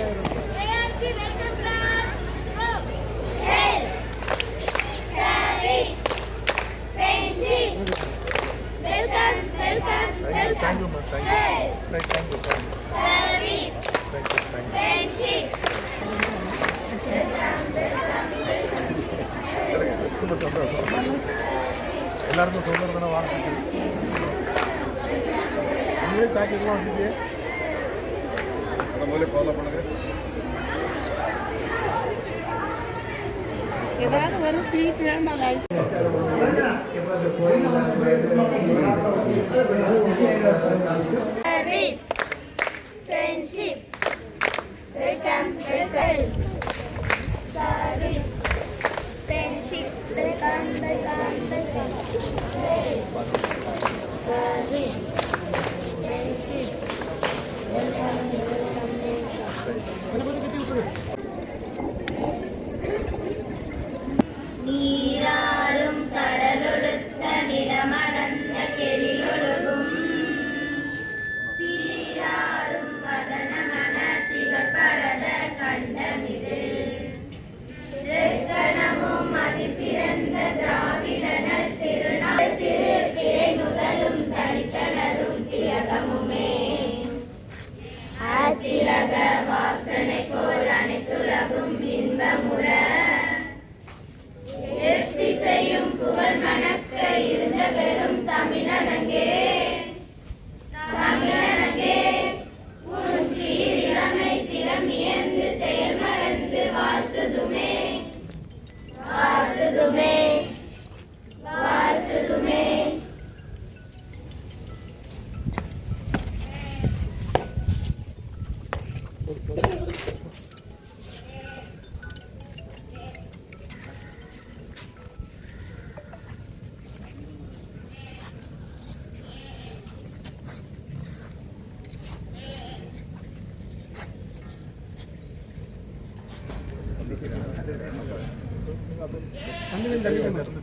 ARC welcome class. Go. Health, service, friendship. Welcome, welcome, welcome. Thank you ma'am thank you Health, thank you thank you service, thank you thank you friendship. ரொம்ப சந்தோஷம் எல்லாருக்கும் சுதந்திரமான வாழ்த்துக்கள் நீங்களே தாக்கிக்கலாம் வந்துட்டு முதல்ல follow பண்ணுங்க. ஏதாவது ஒரு ஸ்வீட் வேண்டாம் லைஃப்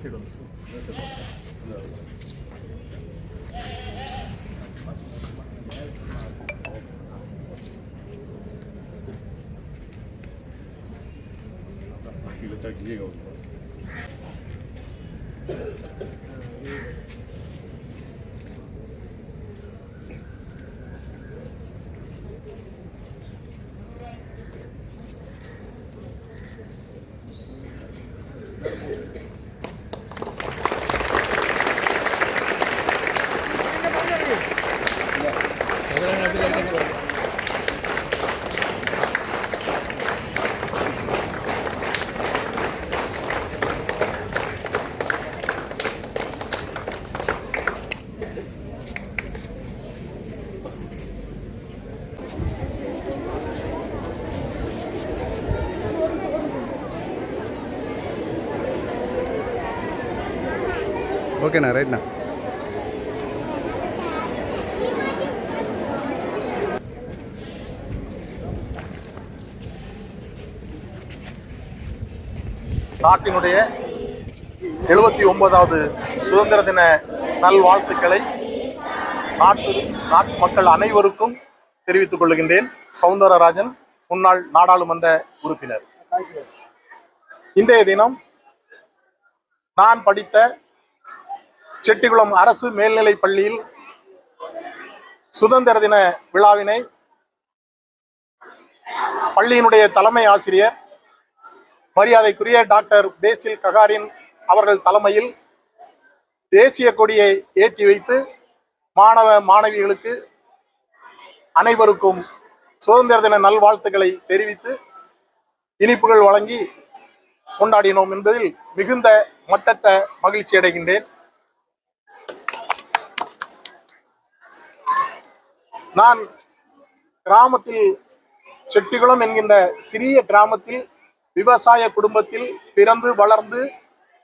இந்த சைடு ஓகேண்ணா ரைட்ண்ணா நாட்டினுடைய எழுபத்தி ஒன்பதாவது சுதந்திர தின நல்வாழ்த்துக்களை நாட்டு நாட்டு மக்கள் அனைவருக்கும் தெரிவித்துக் கொள்கின்றேன். சவுந்தரராஜன் முன்னாள் நாடாளுமன்ற உறுப்பினர். இன்றைய தினம் நான் படித்த செட்டிகுளம் அரசு மேல்நிலைப் பள்ளியில் சுதந்திர தின விழாவினை பள்ளியினுடைய தலைமை ஆசிரியர் மரியாதைக்குரிய டாக்டர் பேசில் ககாரின் அவர்கள் தலைமையில் தேசிய கொடியை ஏற்றி வைத்து மாணவ மாணவிகளுக்கு அனைவருக்கும் சுதந்திர தின நல்வாழ்த்துக்களை தெரிவித்து இனிப்புகள் வழங்கி கொண்டாடினோம் என்பதில் மிகுந்த மட்டற்ற மகிழ்ச்சி அடைகின்றேன் நான் கிராமத்தில் செட்டிகுளம் என்கின்ற சிறிய கிராமத்தில் விவசாய குடும்பத்தில் பிறந்து வளர்ந்து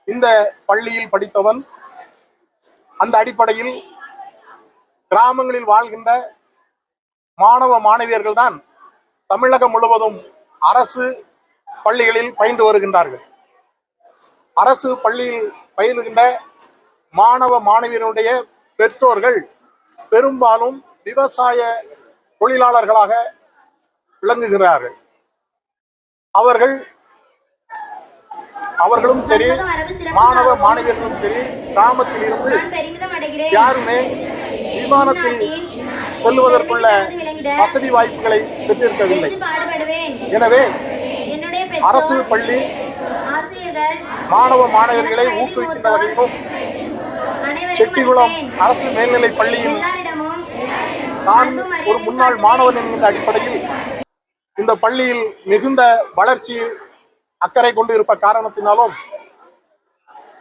இந்த பள்ளியில் படித்தவன் அந்த அடிப்படையில் கிராமங்களில் வாழ்கின்ற மாணவ மாணவியர்கள் தான் தமிழகம் முழுவதும் அரசு பள்ளிகளில் பயின்று வருகின்றார்கள். அரசு பள்ளியில் பயிலுகின்ற மாணவ மாணவியருடைய பெற்றோர்கள் பெரும்பாலும் விவசாய தொழிலாளர்களாக விளங்குகிறார்கள். அவர்கள் அவர்களும் சரி மாணவ மாணவியர்களும் சரி கிராமத்தில் இருந்து யாருமே விமானத்தில் செல்வதற்குள்ள வசதி வாய்ப்புகளை பெற்றிருக்கவில்லை. எனவே அரசு பள்ளி மாணவ மாணவர்களை ஊக்குவிக்கின்ற வகையிலும் செட்டிகுளம் அரசு மேல்நிலைப் பள்ளியில் நான் ஒரு முன்னாள் மாணவன் என்கின்ற அடிப்படையில் இந்த பள்ளியில் மிகுந்த வளர்ச்சி அக்கறை கொண்டு இருப்ப காரணத்தினாலும்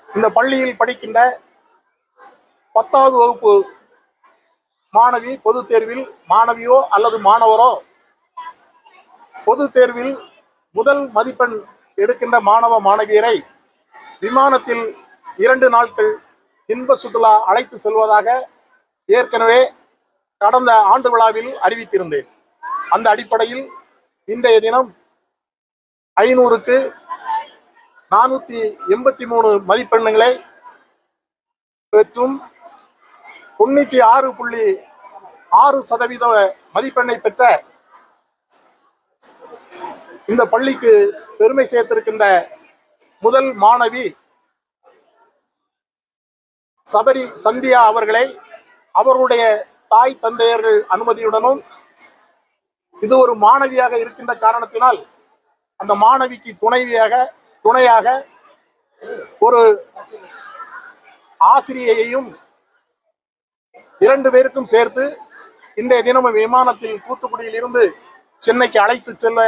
இந்த பள்ளியில் படிக்கின்ற பத்தாவது வகுப்பு மாணவி பொது தேர்வில் மாணவியோ அல்லது மாணவரோ பொது தேர்வில் முதல் மதிப்பெண் எடுக்கின்ற மாணவ மாணவியரை விமானத்தில் இரண்டு நாட்கள் இன்ப சுற்றுலா அழைத்து செல்வதாக ஏற்கனவே கடந்த ஆண்டு விழாவில் அறிவித்திருந்தேன். அந்த அடிப்படையில் இன்றைய தினம் ஐநூறுக்கு நானூத்தி எண்பத்தி மூணு மதிப்பெண்ணுகளை பெற்றும் தொண்ணூத்தி ஆறு புள்ளி ஆறு சதவீத மதிப்பெண்ணை பெற்ற இந்த பள்ளிக்கு பெருமை சேர்த்திருக்கின்ற முதல் மாணவி சபரி சந்தியா அவர்களை அவருடைய தாய் தந்தையர்கள் அனுமதியுடனும் இது ஒரு மாணவியாக இருக்கின்ற காரணத்தினால் அந்த மாணவிக்கு துணைவியாக துணையாக ஒரு ஆசிரியையையும் இரண்டு பேருக்கும் சேர்த்து இன்றைய தினமும் விமானத்தில் தூத்துக்குடியில் இருந்து சென்னைக்கு அழைத்து செல்ல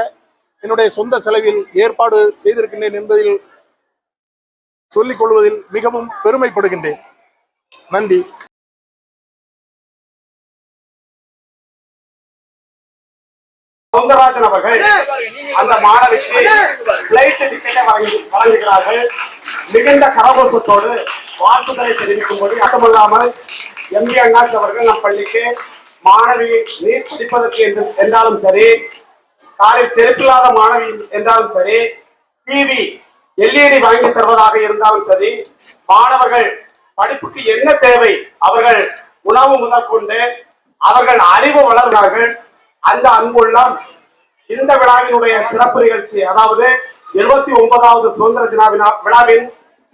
என்னுடைய சொந்த செலவில் ஏற்பாடு செய்திருக்கின்றேன் என்பதில் சொல்லிக் கொள்வதில் மிகவும் பெருமைப்படுகின்றேன். நன்றி. சவுந்தரராஜன் அவர்கள் அந்த மாணவிக்கு பிளைட் டிக்கெட்டை வழங்கி வழங்குகிறார்கள். மிகுந்த கரகோஷத்தோடு வாழ்த்துக்களை தெரிவிக்கும்போது அதுமல்லாமல் எம்பி அண்ணாச்சி அவர்கள் நம் பள்ளிக்கு மாணவி நீட் படிப்பதற்கு என்று என்றாலும் சரி காலில் செருப்பில்லாத மாணவி என்றாலும் சரி டிவி எல்இடி வாங்கி தருவதாக இருந்தாலும் சரி மாணவர்கள் படிப்புக்கு என்ன தேவை அவர்கள் உணவு முதற்கொண்டு அவர்கள் அறிவு வளர்கிறார்கள் அந்த அன்புள்ளம் இந்த விழாவினுடைய சிறப்பு நிகழ்ச்சி அதாவது எழுபத்தி ஒன்பதாவது சுதந்திர தின விழாவின்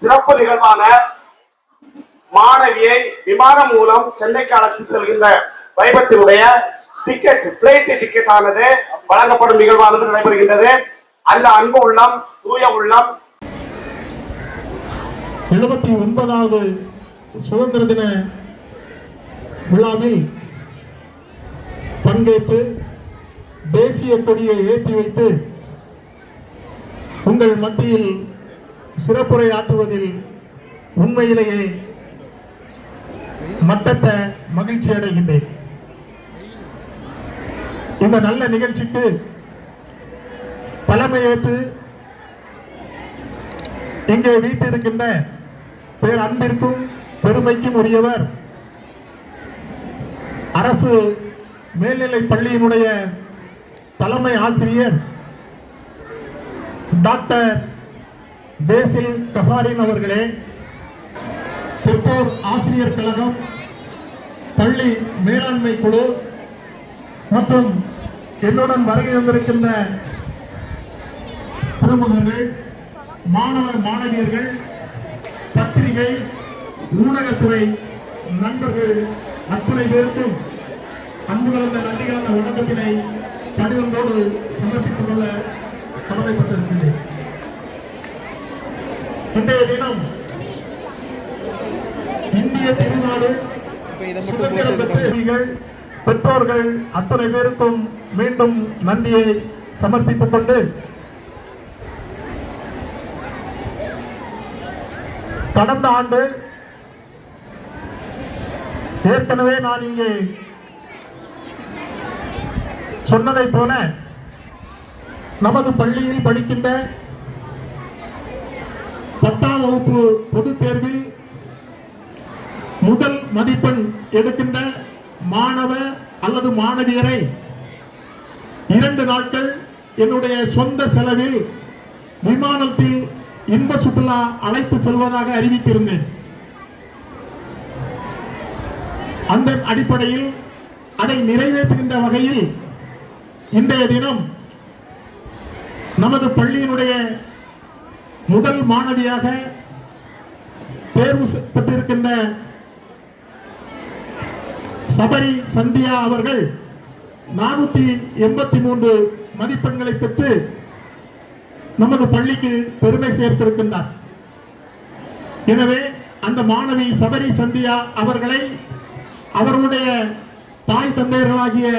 சிறப்பு நிகழ்வான மாணவியை விமானம் மூலம் சென்னைக்கு அழைத்து செல்கின்ற வைபத்தினுடைய டிக்கெட் பிளைட் டிக்கெட் ஆனது வழங்கப்படும் நிகழ்வானது நடைபெறுகின்றது. அந்த அன்பு உள்ளம் தூய உள்ளம். எழுபத்தி ஒன்பதாவது சுதந்திர தின விழாவில் பங்கேற்று தேசிய கொடியை ஏற்றி வைத்து உங்கள் மத்தியில் சிறப்புரை ஆற்றுவதில் உண்மையிலேயே மட்டத்தை மகிழ்ச்சி அடைகின்றேன். இந்த நல்ல நிகழ்ச்சிக்கு தலைமையேற்று இங்கே வீட்டிருக்கின்ற பேர் அன்பிற்கும் பெருமைக்கும் உரியவர் அரசு மேல்நிலை பள்ளியினுடைய தலைமை ஆசிரியர் டாக்டர் பேசில் கபாரின் அவர்களே திருப்பூர் ஆசிரியர் கழகம் பள்ளி மேலாண்மை குழு மற்றும் என்னுடன் வருகை வந்திருக்கின்ற பிரமுகர்கள் மாணவ மாணவியர்கள் பத்திரிகை ஊடகத்துறை நண்பர்கள் அத்துணை பேருக்கும் அன்பு கலந்த நன்றி கலந்த வணக்கத்தினை கடிதத்தோடு சமர்ப்பித்துக் கொள்ள கடமைப்பட்டிருக்கின்றேன். இன்றைய தினம் இந்திய திருநாடு சுதந்திரம் பெற்ற பெற்றோர்கள் அத்தனை பேருக்கும் மீண்டும் நன்றியை சமர்ப்பித்துக் கொண்டு கடந்த ஆண்டு ஏற்கனவே நான் இங்கே சொன்னதை போல நமது பள்ளியில் படிக்கின்ற பத்தாம் வகுப்பு பொதுத் தேர்வில் முதல் மதிப்பெண் எடுக்கின்ற மாணவ அல்லது மாணவியரை இரண்டு நாட்கள் என்னுடைய சொந்த செலவில் விமானத்தில் இன்ப சுற்றுலா அழைத்து செல்வதாக அறிவித்திருந்தேன். அந்த அடிப்படையில் அதை நிறைவேற்றுகின்ற வகையில் இன்றைய தினம் நமது பள்ளியினுடைய முதல் மாணவியாக தேர்வு பெற்றிருக்கின்ற சபரி சந்தியா அவர்கள் நானூத்தி எண்பத்தி மூன்று மதிப்பெண்களை பெற்று நமது பள்ளிக்கு பெருமை சேர்த்திருக்கின்றார். எனவே அந்த மாணவி சபரி சந்தியா அவர்களை அவருடைய தாய் தந்தையர்களாகிய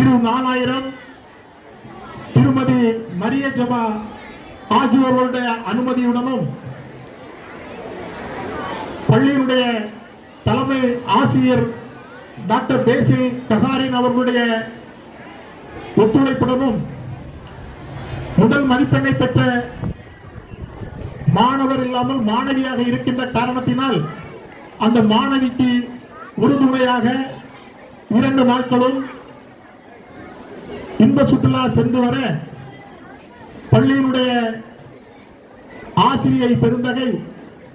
திரு நாலாயிரம் திருமதி மரிய ஜபா ஆகியோர்களுடைய அனுமதியுடனும் பள்ளியினுடைய தலைமை ஆசிரியர் டாக்டர் பேசில் ககாரின் அவர்களுடைய ஒத்துழைப்புடனும் முதல் மதிப்பெண்ணை பெற்ற மாணவர் இல்லாமல் மாணவியாக இருக்கின்ற காரணத்தினால் அந்த மாணவிக்கு உறுதுணையாக இரண்டு நாட்களும் இன்ப சுற்றுலா சென்று வர பள்ளியினுடைய ஆசிரியை பெருந்தகை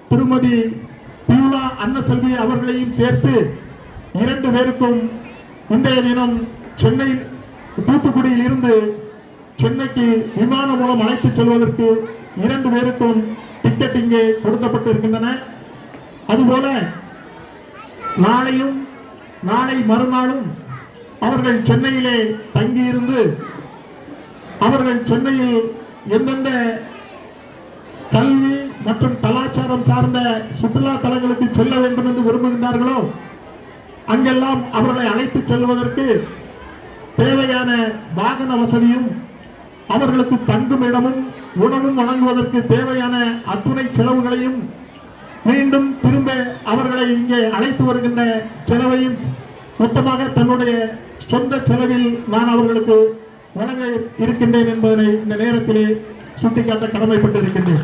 திருமதி பியூலா அன்னசெல்வி அவர்களையும் சேர்த்து இரண்டு பேருக்கும் இன்றைய தினம் சென்னை தூத்துக்குடியில் இருந்து சென்னைக்கு விமானம் மூலம் அழைத்துச் செல்வதற்கு இரண்டு பேருக்கும் டிக்கெட் இங்கே கொடுக்கப்பட்டு இருக்கின்றன அதுபோல நாளையும் நாளை மறுநாளும் அவர்கள் சென்னையிலே தங்கியிருந்து அவர்கள் சென்னையில் எந்தெந்த கல்வி மற்றும் கலாச்சாரம் சார்ந்த சுற்றுலா தலங்களுக்கு செல்ல வேண்டும் என்று விரும்புகின்றார்களோ அங்கெல்லாம் அவர்களை அழைத்து செல்வதற்கு தேவையான வாகன வசதியும் அவர்களுக்கு தங்கும் இடமும் உணவும் வழங்குவதற்கு தேவையான அத்துணை செலவுகளையும் மீண்டும் திரும்ப அவர்களை இங்கே அழைத்து வருகின்ற செலவையும் மொத்தமாக தன்னுடைய சொந்த செலவில் நான் அவர்களுக்கு வழங்க இருக்கின்றேன் என்பதனை இந்த நேரத்திலே சுட்டிக்காட்ட கடமைப்பட்டு இருக்கின்றேன்